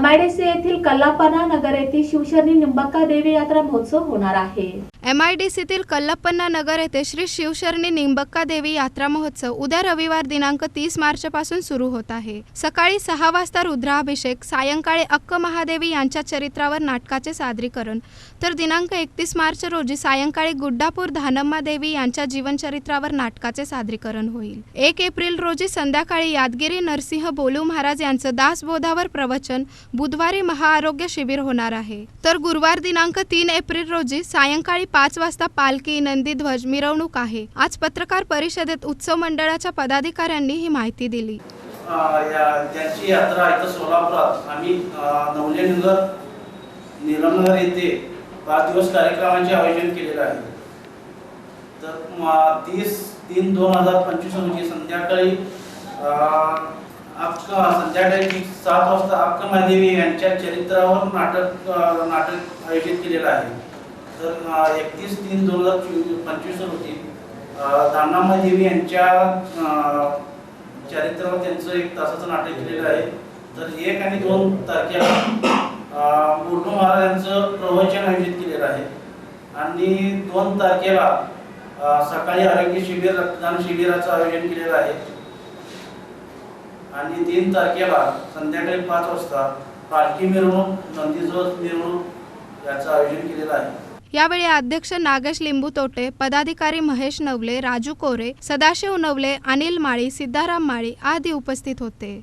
MIDC येथील कल्लापना नगर येथे शिवशरणी निंबक्का देवी यात्रा महोत्सव होणार आहे. एमआयडीसीतील आय नगर येथे श्री शिवशरणी निंबक्का देवी यात्रा महोत्सव उद्या रविवार दिनांक तीस मार्चपासून सुरू होत आहे. सकाळी सहा वाजता रुद्राभिषेक सायंकाळी अक्क महादेवी यांच्या चरित्रावर नाटकाचे सादरीकरण तर दिनांक एकतीस मार्च रोजी सायंकाळी गुड्डापूर धानम्मा देवी यांच्या जीवनचरित्रावर नाटकाचे सादरीकरण होईल. एक एप्रिल रोजी संध्याकाळी यादगिरी नरसिंह बोलू महाराज यांचं दासबोधावर प्रवचन बुधवारी महाआरोग्य शिबिर होणार आहे. तर गुरुवार दिनांक तीन एप्रिल रोजी सायंकाळी पाच वाजता पालखी नंदी ध्वज मिरवणूक आहे. आज पत्रकार परिषदेत उत्सव मंडळाच्या पदाधिकाऱ्यांनी ही माहिती दिली. अ, त्यांची यात्रा इथं सोलापुरात आम्ही नवलेनगर निलमनगर येथे पाच दिवस कार्यक्रमाचे आयोजन केलेलं आहे. तर तीस तीन दोन हजार पंचवीस रोजी संध्याकाळी आपका अक्क संध्याकाळी सात वाजता अक्क महादेवी यांच्या चरित्रावर नाटक नाटक आयोजित केलेलं आहे. तर एकतीस तीन दोन हजार चोवीस पंचवीस रोजी दानाम्मा देवी यांच्या चरित्रावर त्यांचं एक तासाचं नाटक केलेलं आहे. तर एक आणि दोन तारखेला अं, मुर्डू प्रवचन आयोजित केलेलं आहे. आणि दोन तारखेला सकाळी आरोग्य शिबिर रक्तदान शिबिराचं आयोजन केलेलं आहे. आणि तीन तारखेला संध्याकाळी पाच वाजता पालखी मिरवणूक नंदीजोत मिरवणूक याचं आयोजन केलेलं आहे. यावेळी अध्यक्ष नागेश लिंबू तोटे पदाधिकारी महेश नवले राजू कोरे सदाशिव नवले अनिल माळी सिद्धाराम माळी आदी उपस्थित होते.